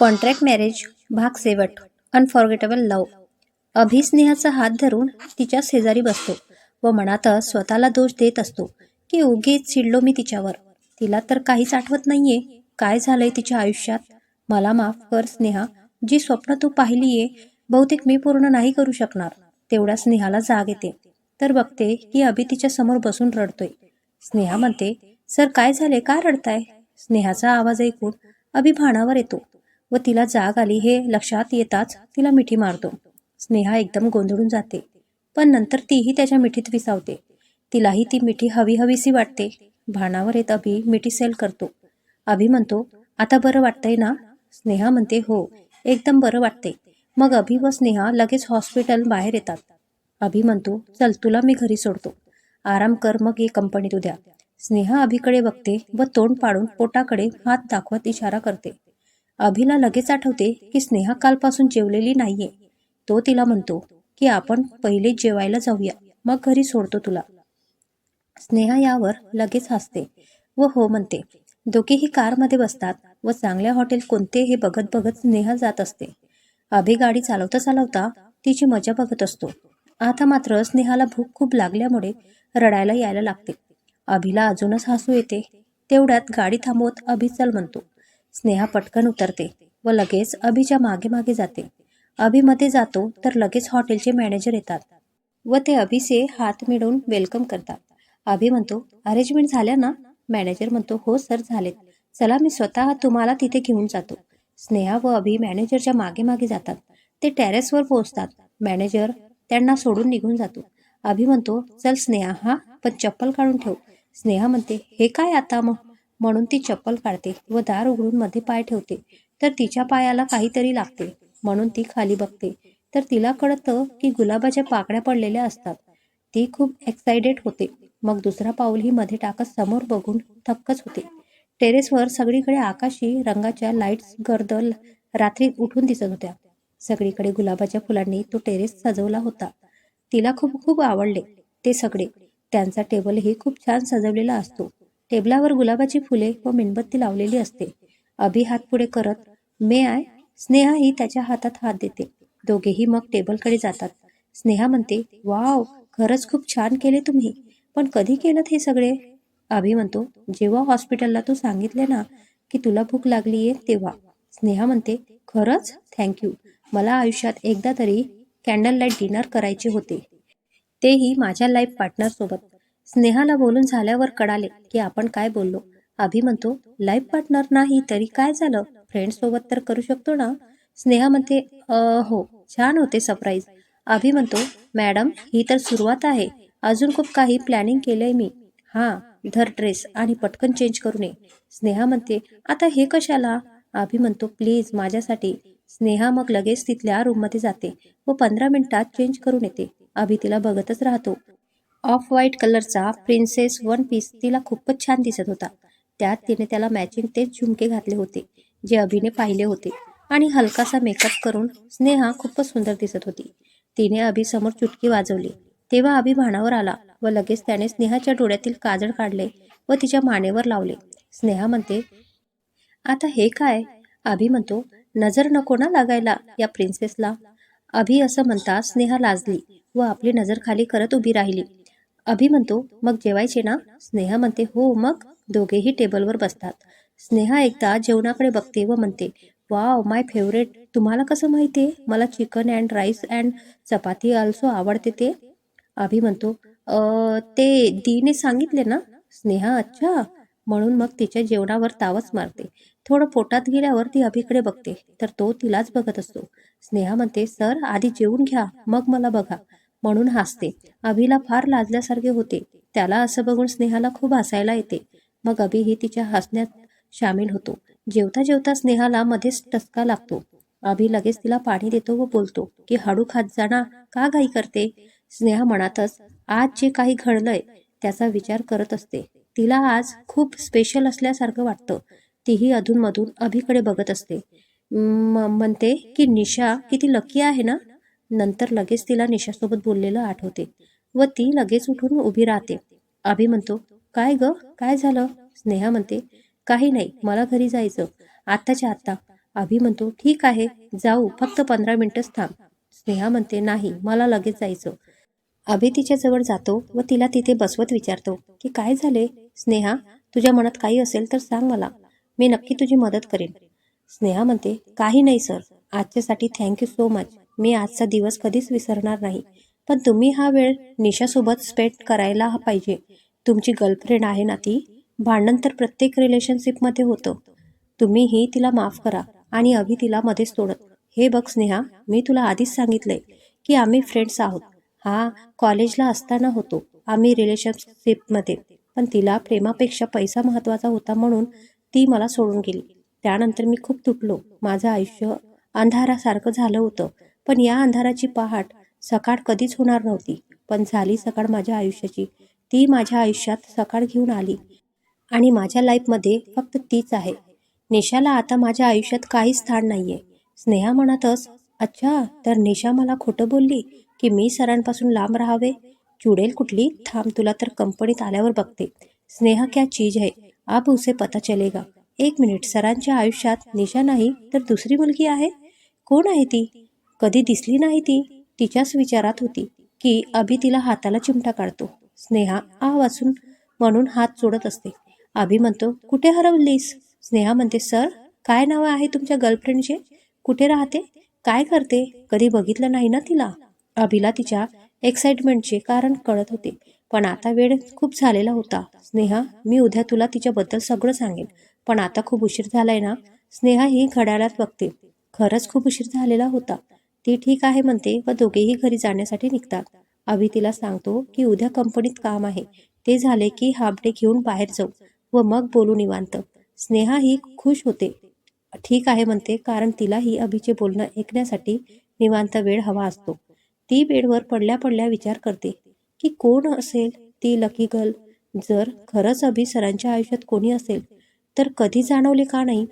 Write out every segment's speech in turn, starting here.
Contract marriage भाग सेवट unforgettable लव अभिस्नेहाचा हात धरून तिच्या शेजारी बसतो व मनातच स्वतःला दोष देत असतो की उगीच चिडलो मी तिच्यावर. तिला तर काहीच आठवत नाहीये काय झालंय तिच्या आयुष्यात. मला माफ कर स्नेहा जी स्वप्न तू पाहिलीये बहुतेक मी पूर्ण नाही करू शकणार. तेवढ्या स्नेहाला जाग येते. तर बघते की अभि तिच्या समोर बसून रडतोय. स्नेहा म्हणते सर काय झाले का रडताय? स्नेहाचा आवाज ऐकून अभिभानावर येतो. व तिला जाग आली हे लक्षात येताच तिला मिठी मारतो. स्नेहा एकदम गोंधळून जाते. पण नंतर तीही त्याच्या मिठीत विसावते. तिलाही ती मिठी हवी हवीसी वाटते. भानावर येत अभि मिठी सेल करतो. अभि म्हणतो आता बरं वाटतंय ना? स्नेहा म्हणते हो एकदम बरं वाटते मग अभि व स्नेहा लगेच हॉस्पिटल बाहेर येतात. अभि म्हणतो चल तुला मी घरी सोडतो. आराम कर मग ये कंपनीत उद्या. स्नेहा अभिकडे बघते व तोंड पाडून पोटाकडे हात दाखवत इशारा करते. अभिला लगेच आठवते की स्नेहा कालपासून जेवलेली नाहीये. तो तिला म्हणतो की आपण पहिले जेवायला जाऊया मग घरी सोडतो तुला. स्नेहा यावर लगेच हसते व हो म्हणते. दोघेही कारमध्ये बसतात व चांगल्या हॉटेल कोणते हे बघत बघत स्नेहा जात असते. अभि गाडी चालवता चालवता तिची मजा बघत असतो. आता मात्र स्नेहाला भूक खूप लागल्यामुळे रडायला यायला लागते. अभिला अजूनच हसू येते. तेवढ्यात गाडी थांबवत अभि चल म्हणतो. स्नेहा पटकन उतरते व लगेच अभिच्या मागे मागे जाते. अभिमध्ये जातो तर लगेच हॉटेलचे मॅनेजर येतात व ते अभिचे हात मिळवून वेलकम करतात. अभि म्हणतो अरेंजमेंट झाल्या ना? मॅनेजर म्हणतो हो सर झालेत. चला मी स्वतः तुम्हाला तिथे घेऊन जातो. स्नेहा व अभि मॅनेजरच्या मागे मागे जातात. ते टेरेसवर पोहोचतात. मॅनेजर त्यांना सोडून निघून जातो. अभि म्हणतो चल स्नेहा हा पण चप्पल काढून ठेव. स्नेहा म्हणते हे काय आता मग? म्हणून ती चप्पल काढते व दार उघडून मध्ये पाय ठेवते. तर तिच्या पायाला काहीतरी लागते म्हणून ती खाली बघते. तर तिला कळतं की गुलाबाच्या पाकड्या पडलेल्या असतात. ती खूप एक्साइटेड होते. मग दुसरा पाऊलही मध्ये टाकत समोर बघून थक्कच होते. टेरेसवर सगळीकडे आकाशी रंगाच्या लाईट्स गर्द रात्री उठून दिसत होत्या. सगळीकडे गुलाबाच्या फुलांनी तो टेरेस सजवला होता. तिला खूप खूप आवडले ते सगळे. त्यांचा टेबलही खूप छान सजवलेला असतो. टेबलावर गुलाबाची फुले व मेणबत्ती लावलेली असते. अभि हात पुढे करत मे आय स्नेहा ही त्याच्या हातात हात देते. दोघेही मग टेबलकडे जातात. स्नेहा म्हणते वाव खरंच खूप छान केले तुम्ही. पण कधी केलं हे सगळे? अभि म्हणतो जेव्हा हॉस्पिटलला तू सांगितले ना की तुला भूक लागलीये तेव्हा. स्नेहा म्हणते खरंच? थँक्यू मला आयुष्यात एकदा तरी कॅन्डल लाइट डिनर करायचे होते. तेही माझ्या लाईफ पार्टनर सोबत. स्नेहाला बोलून झाल्यावर कळाले की आपण काय बोललो. अभि म्हणतो लाईफ पार्टनर नाही तरी काय झालं? फ्रेंड सोबत तर करू शकतो ना? स्नेहा म्हणते हो छान होते सरप्राईज अभि म्हणतो मॅडम ही तर सुरुवात आहे. अजून खूप काही प्लॅनिंग केलंय मी. हां धर ड्रेस आणि पटकन चेंज करून ये स्नेहा म्हणते आता हे कशाला? अभि म्हणतो प्लीज माझ्यासाठी. स्नेहा मग लगेच तिथल्या रूममध्ये जाते व पंधरा मिनिटात चेंज करून येते. अभि तिला बघतच राहतो. ऑफ व्हाईट कलरचा प्रिन्सेस वन पीस तिला खूपच छान दिसत होता. त्यात तिने त्याला मॅचिंग तेच झुमके घातले होते जे अभिने पाहिले होते. आणि हलकासा मेकअप करून स्नेहा खूपच सुंदर दिसत होती. तिने अभि समोर चुटकी वाजवली. तेव्हा अभि भानावर आला व लगेच त्याने स्नेहाच्या डोळ्यातील काजळ काढले व तिच्या मानेवर लावले. स्नेहा म्हणते आता हे काय? अभि म्हणतो नजर नको ना लागायला या प्रिन्सेसला अभि असं म्हणता स्नेहा लाजली व आपली नजर खाली करत उभी राहिली. अभि म्हणतो मग जेवायचे ना? स्नेहा म्हणते हो मग? दोघेही टेबलवर बसतात. स्नेहा एकदा जेवणाकडे बघते व म्हणते वाव माय फेवरेट. तुम्हाला कसं माहिती आहे मला chicken and rice and chapati also आवडते ते. अभि म्हणतो ते दीने सांगितले ना? स्नेहा अच्छा. म्हणून मग तिच्या जेवणावर तावच मारते. थोडं पोटात गेल्यावर ती अभिकडे बघते तर तो तिलाच बघत असतो. स्नेहा म्हणते सर आधी जेवून घ्या मग मला बघा. म्हणून हसते. अभिला फार लाजल्यासारखे होते. त्याला असं बघून स्नेहाला खूप हसायला येते. मग अभिही तिच्या हसण्यात सामील होतो. जेवता जेवता स्नेहाला मध्येच टचका लागतो. अभि लगेच तिला पाणी देतो व बोलतो की हळू खात जाना का घाई करते? स्नेहा मनातच आज जे काही घडलंय त्याचा विचार करत असते. तिला आज खूप स्पेशल असल्यासारखं वाटतं. तीही अधूनमधून अभिकडे बघत असते. म्हणते की निशा किती लकी आहे ना? नंतर लगेच तिला निशासोबत बोललेलं आठवते व ती लगेच उठून उभी राहते. अभि म्हणतो काय ग? काय झालं? स्नेहा म्हणते काही नाही मला घरी जायचं. आत्ताच्या आत्ता. अभि म्हणतो ठीक आहे जाऊ फक्त पंधरा मिनिटच थांब. स्नेहा म्हणते नाही मला लगेच जायचं. अभि तिच्याजवळ जातो व तिला तिथे बसवत विचारतो की काय झाले? स्नेहा तुझ्या मनात काही असेल तर सांग मला. मी नक्की तुझी मदत करेन. स्नेहा म्हणते काही नाही सर. आजच्यासाठी थँक्यू सो मच. मी आजचा दिवस कधीच विसरणार नाही. पण तुम्ही हा वेळ निशासोबत स्पेंड करायला पाहिजे. तुमची गर्लफ्रेंड आहे ना ती? भांडण तर प्रत्येक रिलेशनशिपमध्ये होतं. तुम्हीही तिला माफ करा आणि अभि तिला मध्येच तोडत. हे बघ स्नेहा मी तुला आधीच सांगितलंय की आम्ही फ्रेंड्स आहोत. हा कॉलेजला असताना होतो. आम्ही रिलेशनशिपमध्ये. पण तिला प्रेमापेक्षा पैसा महत्त्वाचा होता म्हणून ती मला सोडून गेली. त्यानंतर मी खूप तुटलो. माझं आयुष्य अंधारासारखं झालं होतं. पण या अंधाराची पहाट सकाळ कधीच होणार नव्हती. पण झाली सकाळ माझ्या आयुष्याची. ती माझ्या आयुष्यात सकाळ घेऊन आली. आणि माझ्या लाईफमध्ये फक्त तीच आहे. निशाला आता माझ्या आयुष्यात काही स्थान नाहीये. स्नेहा म्हणतच अच्छा तर निशा मला खोटं बोलली की मी सरांपासून लांब राहावे? चुडेल कुठली? थांब तुला तर कंपनीत आल्यावर बघते स्नेहा क्या चीज है? आप उसे पता चलेगा. एक मिनिट सरांच्या आयुष्यात निशा नाही तर दुसरी मुलगी आहे? कोण आहे ती? कधी दिसली नाही ती? तिच्याच विचारात होती की अभि तिला हाताला चिमटा काढतो. स्नेहा आ वाचून म्हणून हात जोडत असते. अभि म्हणतो कुठे हरवलीस? स्नेहा म्हणते सर काय नाव आहे तुमच्या गर्लफ्रेंडचे? कुठे राहते? काय करते? कधी बघितलं नाही ना तिला? अभिला तिच्या एक्साइटमेंटचे कारण कळत होते. पण आता वेळ खूप झालेला होता. स्नेहा मी उद्या तुला तिच्याबद्दल सगळं सांगेन. पण आता खूप उशीर झालाय ना? स्नेहा ही घड्याळात बघते. खरंच खूप उशीर झालेला होता. ती ठीक आहे म्हणते व दोघेही घरी जाण्यासाठी निघतात. अभि तिला सांगतो की उद्या कंपनीत काम आहे. ते झाले की हापडे घेऊन बाहेर जाऊ व मग बोलू निवांत. स्नेहा ही खुश होते. ठीक आहे म्हणते कारण तिलाही अभिचे बोलणं ऐकण्यासाठी निवांत वेळ हवा असतो. ती बेडवर पडल्या पडल्या विचार करते की कोण असेल? ती लकी गर्ल जर खरंच अभि सरांच्या आयुष्यात कोणी असेल तर कधी जाणवले का नाही?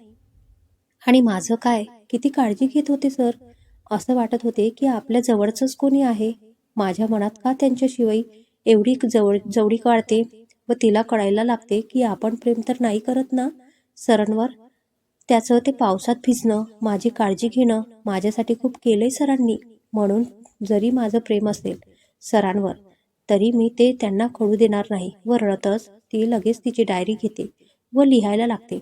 आणि माझं काय? किती काळजी घेत होते सर? असं वाटत होते की आपल्या जवळचंच कोणी आहे. माझ्या मनात का त्यांच्याशिवाय एवढी जवळ जवळी काढते व तिला कळायला लागते की आपण प्रेम तर नाही करत ना? सरांवर त्याचं ते पावसात भिजणं माझी काळजी घेणं माझ्यासाठी खूप केलंय सरांनी. म्हणून जरी माझं प्रेम असेल सरांवर तरी मी ते त्यांना कळू देणार नाही व रडतच ती लगेच तिची डायरी घेते व लिहायला लागते.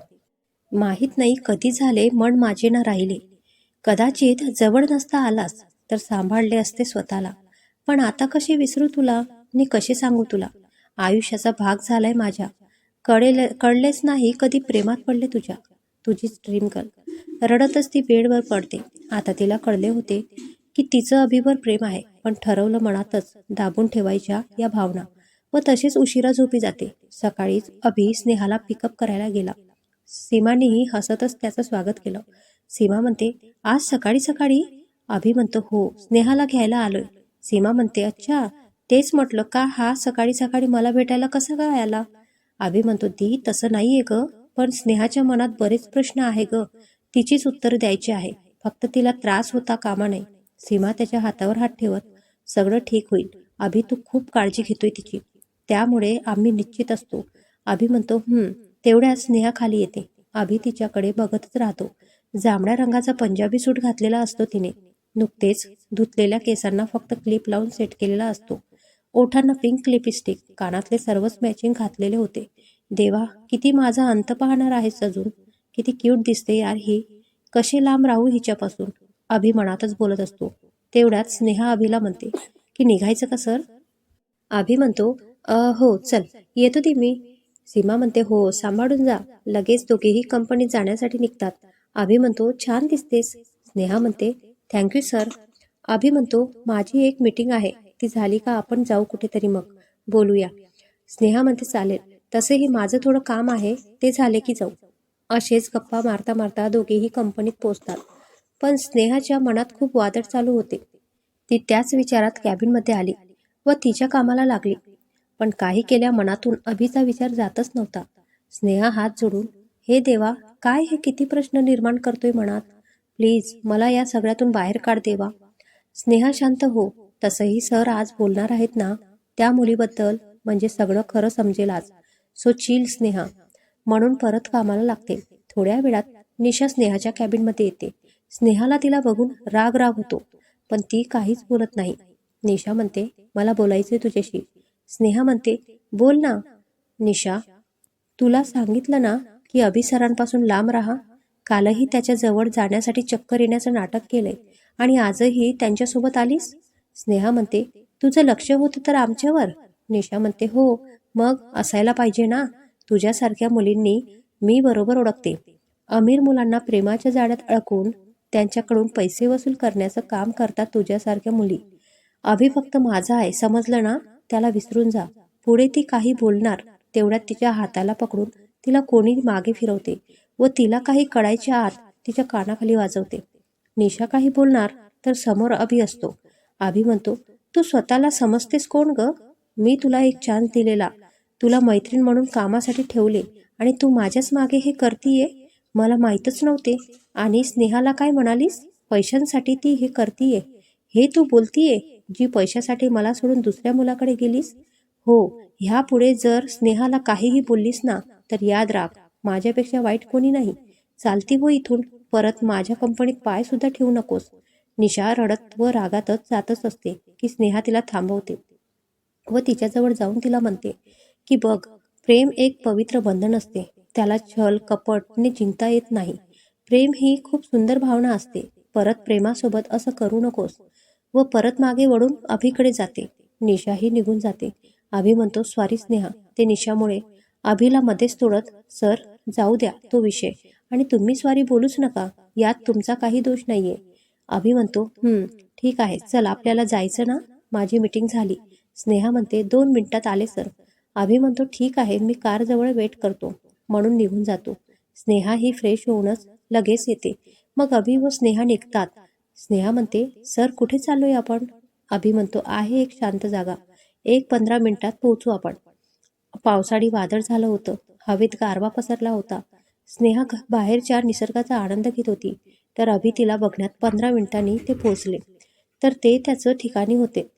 माहीत नाही कधी झाले मन माझे ना राहिले. कदाचित जवळ नसता आलास तर सांभाळले असते स्वतःला. पण आता कसे विसरू तुला? मी कसे सांगू तुला? आयुष्याचा भाग झालाय माझ्या. कळेल कळलेच नाही कधी प्रेमात पडले तुझ्या. तुझीच ड्रीम गर्ल रडतच ती बेडवर पडते. आता तिला कळले होते की तिचं अभिवर प्रेम आहे पण ठरवलं मनातच दाबून ठेवायच्या या भावना. व तशीच उशिरा झोपी जाते. सकाळीच अभि स्नेहाला पिकअप करायला गेला. सीमानेही हसतच त्याचं स्वागत केलं. सीमा म्हणते आज सकाळी सकाळी अभि म्हणतो हो स्नेहाला घ्यायला आलोय. सीमा म्हणते अच्छा तेच म्हटलं का हा सकाळी सकाळी मला भेटायला कसं काय आला? अभि म्हणतो ती तसं नाहीये ग पण स्नेहाच्या मनात बरेच प्रश्न आहे ग तिचीच उत्तर द्यायची आहे फक्त तिला त्रास होता कामा नाही सीमा त्याच्या हातावर हात ठेवत सगळं ठीक होईल अभि तू खूप काळजी घेतोय तिची त्यामुळे आम्ही निश्चित असतो. अभि म्हणतो हम्म तेवढ्या स्नेहा खाली येते अभि तिच्याकडे बघतच राहतो. जांभळ्या रंगाचा पंजाबी सूट घातलेला असतो तिने. नुकतेच धुतलेल्या केसांना फक्त क्लिप लावून सेट केलेला असतो. ओठांना पिंक लिपस्टिक कानातले सर्वच मॅचिंग घातलेले होते. देवा किती माझा अंत पाहणार आहेस अजून? किती क्यूट दिसते यार ही. कशी लांब राहू हिच्यापासून? अभि मनातच बोलत असतो. तेवढ्यात स्नेहा अभिला म्हणते की निघायचं का सर? अभि म्हणतो हो चल येतो ती मी. सीमा म्हणते हो सांभाळून जा. लगेच दोघेही कंपनीत जाण्यासाठी निघतात. अभि म्हणतो छान दिसतेस. स्नेहा म्हणते थँक्यू सर. अभि म्हणतो माझी एक मीटिंग आहे. ती झाली का आपण जाऊ कुठेतरी मग. बोलूया. स्नेहा म्हणते चालेल. तसेही माझं थोडं काम आहे. ते झाले की जाऊ. असेच गप्पा मारता मारता दोघेही कंपनीत पोचतात पण स्नेहाच्या मनात खूप वादळ चालू होते. ती त्याच विचारात कॅबिनमध्ये आली व तिच्या कामाला लागली. पण काही केल्या मनातून अभिचा विचार जातच नव्हता. स्नेहा हात जोडून हे देवा काय हे किती प्रश्न निर्माण करतोय मनात? प्लीज मला या सगळ्यातून बाहेर काढ देवा. स्नेहा शांत हो. तसंही सर आज बोलणार आहेत ना? त्या मुलीबद्दल म्हणजे सगळं खरं समजेल आज सो चिल स्नेहा. म्हणून परत कामाला लागते. थोड्या वेळात निशा स्नेहाच्या कॅबिनमध्ये येते. स्नेहाला तिला बघून राग राग होतो. पण ती काहीच बोलत नाही. निशा म्हणते मला बोलायचंय तुझ्याशी. स्नेहा म्हणते बोल ना. निशा तुला सांगितलं ना की अभिसरांपासून लांब राहा. कालही त्याच्याजवळ जाण्यासाठी चक्कर येण्याचं नाटक केलंय. आणि आजही त्यांच्यासोबत आलीस? स्नेहा म्हणते तुझं लक्ष होतं तर आमच्यावर. निशा म्हणते हो मग असायला पाहिजे ना. तुझ्यासारख्या मुलींनी मी बरोबर ओळखते. अमीर मुलांना प्रेमाच्या जाळ्यात अडकून त्यांच्याकडून पैसे वसूल करण्याचं काम करतात तुझ्यासारख्या मुली. अभि फक्त माझा आहे समजलं ना? त्याला विसरून जा. पुढे ती काही बोलणार तेवढ्यात तिच्या हाताला पकडून तिला कोणी मागे फिरवते व तिला काही कळायच्या आत तिच्या कानाखाली वाजवते. निशा काही बोलणार तर समोर अभि असतो. अभि म्हणतो तू स्वतःला समजतेस कोण ग? मी तुला एक चान्स दिलेला. तुला मैत्रीण म्हणून कामासाठी ठेवले आणि तू माझ्याच मागे हे करतीये? मला माहीतच नव्हते. आणि स्नेहाला काय म्हणालीस? पैशांसाठी ती हे करतीये. हे तू बोलतीये जी पैशासाठी मला सोडून दुसऱ्या मुलाकडे गेलीस? हो ह्यापुढे जर स्नेहाला काहीही बोललीस ना तर याद राख माझ्यापेक्षा वाईट कोणी नाही. चालती हो इथून परत माझ्या कंपनीत पाय सुद्धा ठेवू नकोस. निशा रडत व रागातच जातच असते की स्नेहा तिला थांबवते व तिच्याजवळ जाऊन तिला म्हणते की बघ प्रेम एक पवित्र बंधन असते. त्याला छल कपटने जिंकता येत नाही. प्रेम ही खूप सुंदर भावना असते. परत प्रेमासोबत असं करू नकोस. व परत मागे वळून अभिकडे जाते. निशाही निघून जाते. अभि म्हणतो स्वारी स्नेहा. ते निशामुळे अभिला मध्येच तोडत सर जाऊ द्या तो विषय. आणि तुम्ही स्वारी बोलूच नका यात तुमचा काही दोष नाहीये. अभि म्हणतो हम्म ठीक आहे चल आपल्याला जायचं ना? माझी मीटिंग झाली. स्नेहा म्हणते दोन मिनिटात आले सर. अभि म्हणतो ठीक आहे मी कारजवळ वेट करतो. म्हणून निघून जातो. स्नेहा ही फ्रेश होऊनच लगेच येते. मग अभि व स्नेहा निघतात. स्नेहा म्हणते सर कुठे चाललोय आपण? अभि म्हणतो आहे एक शांत जागा. एक पंधरा मिनिटात पोहोचू आपण. पावसाळी वादळ झालं होतं. हवेत गारवा पसरला होता. स्नेहा घ- बाहेरच्या निसर्गाचा आनंद घेत होती. तर अभि तिला बघण्यात पंधरा मिनिटांनी ते पोहोचले. तर ते त्याचं ठिकाणी होते.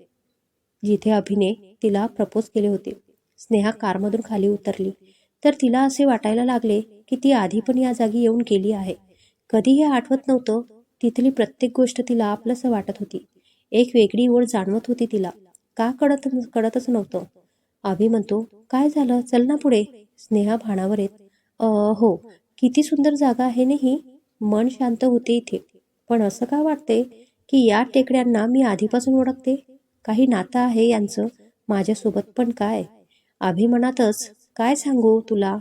जिथे अभिने तिला प्रपोज केले होते. स्नेहा कारमधून खाली उतरली. तर तिला असे वाटायला लागले की ती आधी पण या जागी येऊन गेली आहे. कधी हे आठवत नव्हतं. तिथली प्रत्येक गोष्ट तिला आपलंसं वाटत होती. एक वेगळी ओढ जाणवत होती तिला. का कळत कळतच नव्हतं. आभी म्हणतो काय झालं? चल ना पुढे. स्नेहा भाणावर येत हो किती सुंदर जागा आहे नाही मन शांत होते इथे. पण असं का वाटते की या टेकड्यांना मी आधीपासून ओळखते? काही नातं आहे यांचं माझ्यासोबत पण काय? अभिमनातच काय सांगू तुला?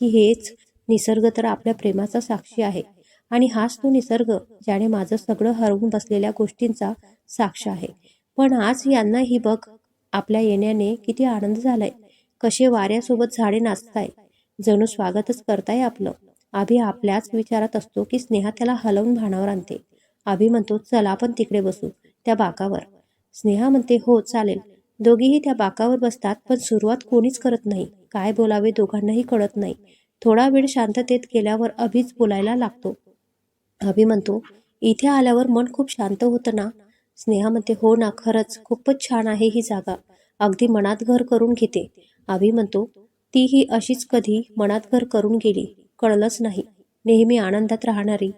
की हेच निसर्ग तर आपल्या प्रेमाचा साक्षी आहे. आणि हाच तो निसर्ग ज्याने माझं सगळं हरवून बसलेल्या गोष्टींचा साक्ष आहे. पण आज यांना ही बघ आपल्या येण्याने किती आनंद झालाय. कसे वाऱ्यासोबत झाडे नाचताय. जणू स्वागतच करताय आपलं. आभी आपल्याच विचारात असतो की स्नेहा त्याला हलवून भाणावर आणते. अभि म्हणतो चला आपण तिकडे बसू त्या बाकावर. स्नेहा म्हणते हो चालेल. दोघीही त्या बाकावर बसतात पण सुरुवात कोणीच करत नाही. काय बोलावे दोघांनाही कळत नाही. थोडा वेळ शांततेत गेल्यावर अभिच बोलायला लागतो. अभि म्हणतो इथे आल्यावर मन खूप शांत होतं ना? स्नेहा म्हणते हो ना खरंच खूपच छान आहे ही जागा. अगदी मनात घर करून घेते. आभी म्हणतो ती ही अशीच कधी मनात घर करून गेली कळलंच नाही. नेहमी आनंदात राहणारी.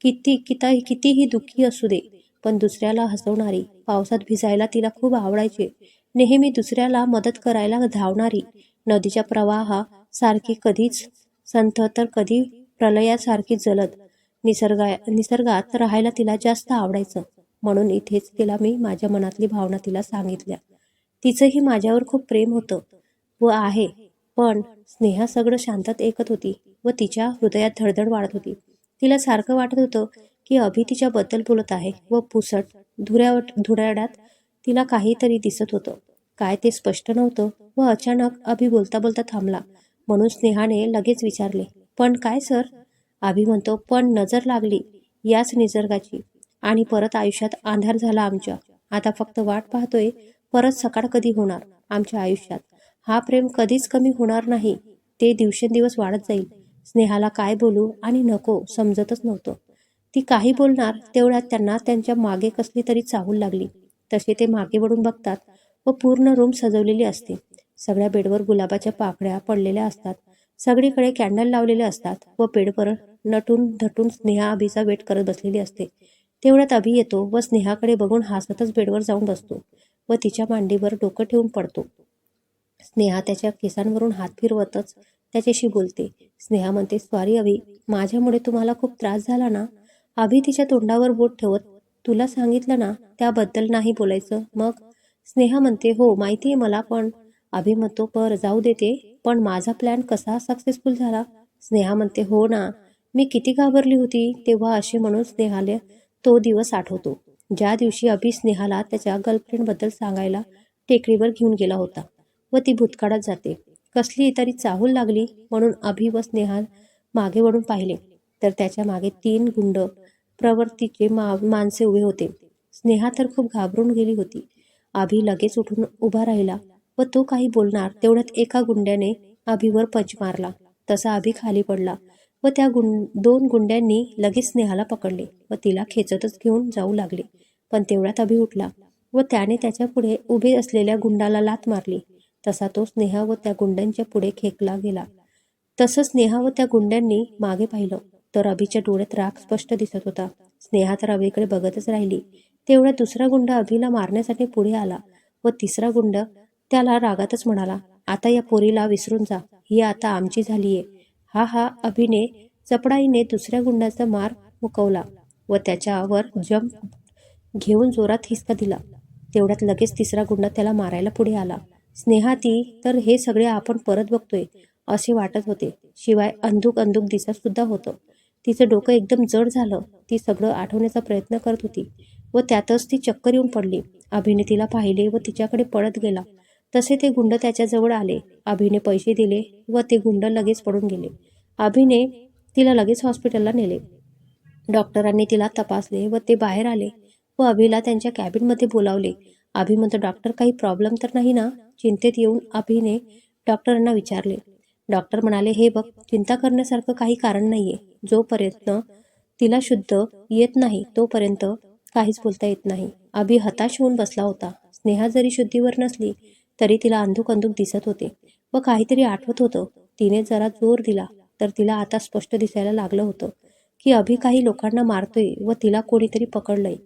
किती किता कितीही दुःखी असू दे पण दुसऱ्याला हसवणारी. पावसात भिजायला तिला खूप आवडायचे. नेहमी दुसऱ्याला मदत करायला धावणारी. नदीच्या प्रवाहा सारखी कधीच संथ तर कधी प्रलयासारखी जलद. निसर्गा निसर्गात राहायला तिला जास्त आवडायचं. म्हणून इथेच तिला मी माझ्या मनातली भावना तिला सांगितल्या. तिचंही माझ्यावर खूप प्रेम होतं व आहे पण स्नेहा सगळं शांतात ऐकत होती व तिच्या हृदयात धडधड वाढत होती. तिला सारखं वाटत होतं की अभि तिच्याबद्दल बोलत आहे व पुसट धुऱ्या धुऱ्याड्यात तिला काहीतरी दिसत होतं. काय ते स्पष्ट नव्हतं व अचानक अभि बोलता बोलता थांबला म्हणून स्नेहाने लगेच विचारले पण काय सर? अभि म्हणतो पण नजर लागली याच निसर्गाची. आणि परत आयुष्यात अंधार झाला आमच्या. आता फक्त वाट पाहतोय परत सकाळ कधी होणार आमच्या आयुष्यात? हा प्रेम कधीच कमी होणार नाही. ते दिवसेंदिवस वाढत जाईल. स्नेहाला काय बोलू आणि नको समजतच नव्हतं. ती काही बोलणार तेवढ्यात त्यांना त्यांच्या मागे कसली तरी चाहूल लागली. तसे ते मागे वळून बघतात व पूर्ण रूम सजवलेली असते. सगळ्या बेडवर गुलाबाच्या पाकळ्या पडलेल्या असतात. सगळीकडे कॅन्डल लावलेले असतात व बेडवर नटून धटून स्नेहा अभिचा वेट करत बसलेली असते. तेवढ्यात अभि येतो व स्नेहाकडे बघून हसतच बेडवर जाऊन बसतो व तिच्या मांडीवर डोकं ठेवून पडतो. स्नेहा त्याच्या केसांवरून हात फिरवतच त्याच्याशी बोलते. स्नेहा म्हणते स्वारी अभि माझ्यामुळे तुम्हाला खूप त्रास झाला ना? अभि तिच्या तोंडावर बोट ठेवत तुला सांगितलं ना त्याबद्दल नाही बोलायचं. मग? स्नेहा म्हणते हो माहिती आहे मला पण. अभि म्हणतो पर जाऊ देते पण माझा प्लॅन कसा सक्सेसफुल झाला? स्नेहा म्हणते हो ना. मी किती घाबरली होती तेव्हा असे म्हणून स्नेहाला तो दिवस आठवतो. ज्या दिवशी अभि स्नेहाला त्याच्या गर्लफ्रेंडबद्दल सांगायला टेकडीवर घेऊन गेला होता व ती भूतकाळात जाते. कसली तरी चाहूल लागली म्हणून अभि व स्नेहा मागे वळून पाहिले. तर त्याच्यामागे तीन गुंड प्रवृत्तीचे मा माणसे उभे होते. स्नेहा तर खूप घाबरून गेली होती. अभि लगेच उठून उभा राहिला व तो काही बोलणार तेवढ्यात एका गुंड्याने अभिवर पंच मारला. तसा अभि खाली पडला. व त्या गुं दोन गुंड्यांनी लगेच स्नेहाला पकडले व तिला खेचतच घेऊन जाऊ लागले. पण तेवढ्यात अभि उठला व त्याने त्याच्या पुढे उभे असलेल्या गुंडाला लात मारली. तसा तो स्नेहा व त्या गुंड्यांच्या पुढे खेकला गेला. तसं स्नेहा व त्या गुंड्यांनी मागे पाहिलं तर अभिच्या डोळ्यात राग स्पष्ट दिसत होता. स्नेहा तर अभिकडे बघतच राहिली. तेवढ्या दुसरा गुंड अभिला मारण्यासाठी पुढे आला व तिसरा गुंड त्याला रागातच म्हणाला आता या पोरीला विसरून जा. ही आता आमची झालीये. हा हा अभिने चपडाईने दुसऱ्या गुंडाचा मार मुकवला व त्याच्यावर जंप घेऊन जोरात हिसका दिला. तेवढ्यात लगेच तिसरा गुंडा त्याला मारायला पुढे आला. स्नेहा ती तर हे सगळे आपण परत बघतोय असे वाटत होते. शिवाय अंधुक अंधुक दिसत सुद्धा होतं. तिचं डोकं एकदम जड झालं. ती सगळं आठवण्याचा प्रयत्न करत होती व त्यातच ती चक्कर येऊन पडली. अभिने तिला पाहिले व तिच्याकडे पळत गेला. तसे ते गुंड त्याच्याजवळ आले. अभिने पैसे दिले व ते गुंड लगेच पडून गेले. अभिने तिला लगेच हॉस्पिटलला नेले. डॉक्टरांनी तिला तपासले व ते बाहेर आले व अभिला त्यांच्या कॅबिनमध्ये बोलावले. अभि म्हणतो डॉक्टर काही प्रॉब्लेम तर नाही ना? चिंतेत येऊन अभिने डॉक्टरांना विचारले. डॉक्टर म्हणाले हे बघ चिंता करण्यासारखं काही कारण नाहीये. जोपर्यंत तिला शुद्ध येत नाही तोपर्यंत काहीच बोलता येत नाही. अभि हताश होऊन बसला होता. स्नेहा जरी शुद्धीवर नसली तरी तिला अंधुक अंधुक दिसत होते व काहीतरी आठवत होतं. तिने जरा जोर दिला तर तिला आता स्पष्ट दिसायला लागलं होतं की अभि काही लोकांना मारतोय व तिला कोणीतरी पकडलंय.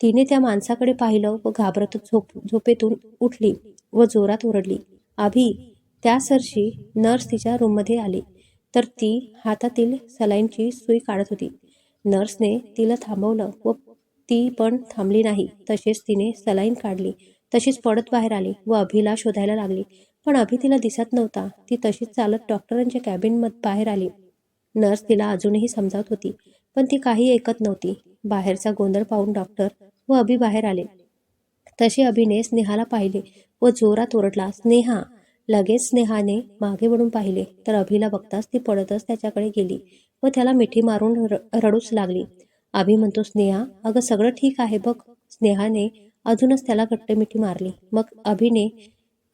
तिने त्या माणसाकडे पाहिलं व घाबरत झोप झोपेतून उठली व जोरात ओरडली. अभि त्या सरशी नर्स तिच्या रूममध्ये आली. तर ती हातातील सलाईनची सुई काढत होती. नर्सने तिला थांबवलं व ती पण थांबली नाही. तसेच तिने सलाईन काढली तशीच पडत बाहेर आली व अभिला शोधायला लागली. पण अभि तिला दिसत नव्हता. ती तशीच चालत डॉक्टरांच्या कॅबिनमध्ये बाहेर आली. नर्स तिला अजूनही समजावत होती पण ती काही ऐकत नव्हती. बाहेरचा गोंधळ पाहून डॉक्टर व अभि बाहेर आले. तसे अभिने स्नेहाला पाहिले व जोरात ओरडला स्नेहा. लगेच स्नेहाने मागे वळून पाहिले तर अभिला बघताच ती पडतच त्याच्याकडे गेली व त्याला मिठी मारून र रडूच लागली. अभि म्हणतो स्नेहा अगं सगळं ठीक आहे बघ. स्नेहाने अजूनच त्याला घट्ट मिठी मारली. मग अभिने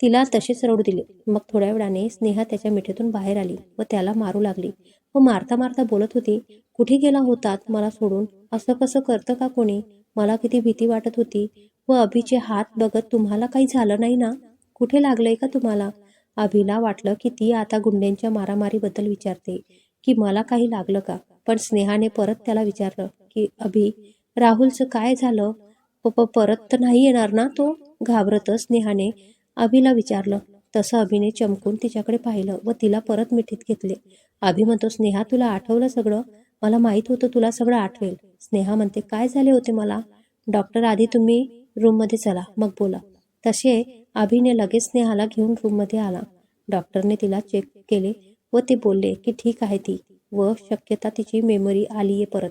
तिला तसेच रडू दिले. मग थोड्या वेळाने स्नेहा त्याच्या मिठीतून बाहेर आली व त्याला मारू लागली. व मारता मारता बोलत होती कुठे गेला होतात मला सोडून? असं कसं करतं का कोणी? मला किती भीती वाटत होती. व अभिचे हात बघत तुम्हाला काही झालं नाही ना? कुठे लागलंय का तुम्हाला? अभिला वाटलं की ती आता गुंड्यांच्या मारामारीबद्दल विचारते की मला काही लागलं का? पण स्नेहाने परत त्याला विचारलं की अभि राहुलचं काय झालं? प परत तर नाही येणार ना तो? घाबरतच नेहाने अभिला विचारलं. तसं अभिने चमकून तिच्याकडे पाहिलं व तिला परत मिठीत घेतले. अभि म्हणतो स्नेहा तुला आठवलं सगळं? मला माहीत होतं तुला सगळं आठवेल. स्नेहा म्हणते काय झाले होते मला? डॉक्टर आधी तुम्ही रूममध्ये चला मग बोला. तसे अभिने लगेच स्नेहाला घेऊन रूममध्ये आला. डॉक्टरने तिला चेक केले व ते बोलले की ठीक आहे ती व शक्यता तिची मेमरी आली आहे परत.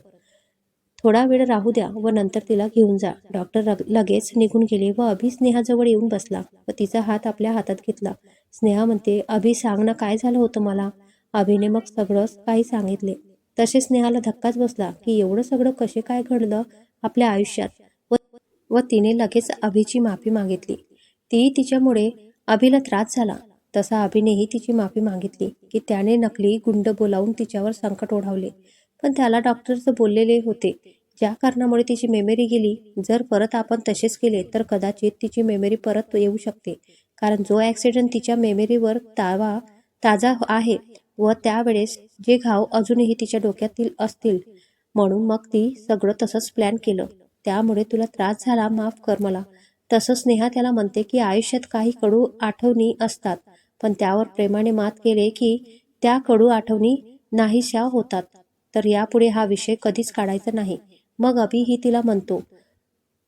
थोडा वेळ राहू द्या व नंतर तिला घेऊन जा. डॉक्टर लगेच निघून गेले व अभि स्नेहाजवळ येऊन बसला व तिचा हात आपल्या हातात घेतला. स्नेहा म्हणते अभि सांग ना काय झालं होतं मला? अभिने मग सगळंच काही सांगितले. तसे स्नेहाला धक्काच बसला की एवढं सगळं कसे काय घडलं आपल्या आयुष्यात? व व तिने लगेच अभिची माफी मागितली. ती तिच्यामुळे अभिला त्रास झाला. तसा अभिनेही तिची माफी मागितली की त्याने नकली गुंड बोलावून तिच्यावर संकट ओढावले. पण त्याला डॉक्टरचं बोललेले होते. ज्या कारणामुळे तिची मेमरी गेली जर परत आपण तसेच केले तर कदाचित तिची मेमरी परत येऊ शकते. कारण जो ॲक्सिडेंट तिच्या मेमरीवर तावा ताजा आहे व त्यावेळेस जे घाव अजूनही तिच्या डोक्यातील असतील. म्हणून मग ती सगळं तसंच प्लॅन केलं. त्यामुळे तुला त्रास झाला माफ कर मला. तसंच नेहा त्याला म्हणते की आयुष्यात काही कडू आठवणी असतात. पण त्यावर प्रेमाने मात केले की त्या कडू आठवणी नाहीशा होतात. तर यापुढे हा विषय कधीच काढायचा नाही. मग अभिही तिला म्हणतो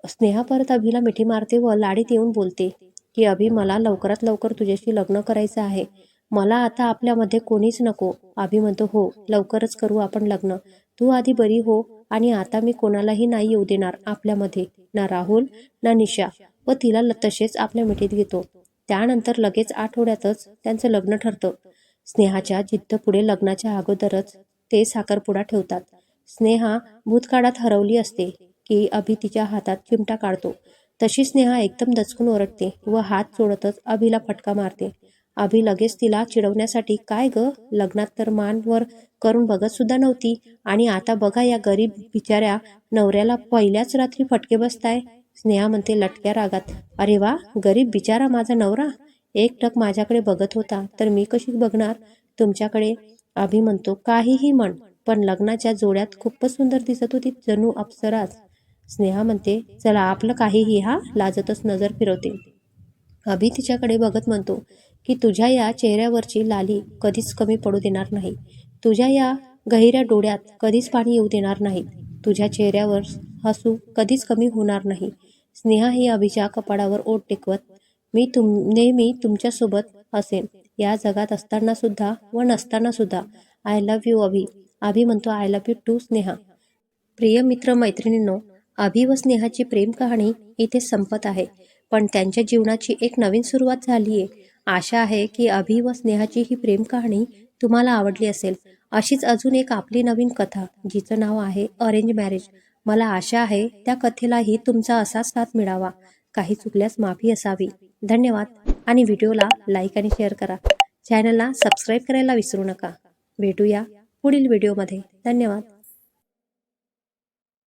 स्नेहा परत अभिला मिठी मारते व लाडीत येऊन बोलते की अभि मला लवकरात लवकर तुझ्याशी लग्न करायचं आहे. मला आता आपल्यामध्ये कोणीच नको. अभि म्हणतो हो लवकरच करू आपण लग्न. तू आधी बरी हो आणि आता मी कोणालाही नाही येऊ देणार आपल्यामध्ये. ना राहुल ना निशा. व तिला ल- तसेच आपल्या मिठीत घेतो. त्यानंतर लगेच आठवड्यातच त्यांचं लग्न ठरतं. स्नेहाच्या जिद्द पुढे लग्नाच्या अगोदरच ते साखरपुडा ठेवतात. स्नेहा भूतकाळात हरवली असते की अभि तिच्या हातात चिमटा काढतो. तशी स्नेहा एकदम दचकून ओरडते व हात चोडतच अभिला फटका मारते. अभि लगेच तिला चिडवण्यासाठी काय ग? लग्नात तर मान वर करून बघत सुद्धा नव्हती आणि आता बघा या गरीब बिचाऱ्या नवऱ्याला पहिल्याच रात्री फटके बसताय. स्नेहा म्हणते लटक्या रागात. अरे वा गरीब बिचारा माझा नवरा? एक टक माझ्याकडे बघत होता तर मी कशी बघणार? तुमच्याकडे अभि म्हणतो काहीही म्हण पण लग्नाच्या जोड्यात खूपच सुंदर दिसत होती जणू अप्सराच स्नेहा म्हणते चला आपलं काहीही हा? लाजतच नजर फिरवते. अभि तिच्याकडे बघत म्हणतो की तुझ्या या चेहऱ्यावरची लाली कधीच कमी पडू देणार नाही. तुझ्या या गहिऱ्या डोळ्यात कधीच पाणी येऊ देणार नाही. तुझ्या चेहऱ्यावर हसू कधीच कमी होणार नाही. स्नेहा ही अभिच्या कपाळावर ओट टेकवत मी तुम नेहमी तुमच्यासोबत असेन. या जगात असताना सुद्धा व नसताना सुद्धा I love you Abhi. Abhi म्हणतो I love you too Sneha. प्रिय मित्र मैत्रिणींनो अभि व स्नेहाची प्रेम कहाणी इथे संपत आहे. पण त्यांच्या जीवनाची एक नवीन सुरुवात झाली आहे आशा आहे की अभि व स्नेहाची ही प्रेम कहाणी तुम्हाला आवडली असेल. अशीच अजून एक आपली नवीन कथा जिचं नाव आहे अरेंज मॅरेज मला आशा आहे त्या कथेलाही तुमचा असाच साथ मिळावा. काही चुकल्यास माफी असावी. धन्यवाद आणि व्हिडिओला लाईक आणि शेअर करा. चॅनलला सबस्क्राईब करायला विसरू नका. भेटूया पुढील व्हिडिओमध्ये. धन्यवाद.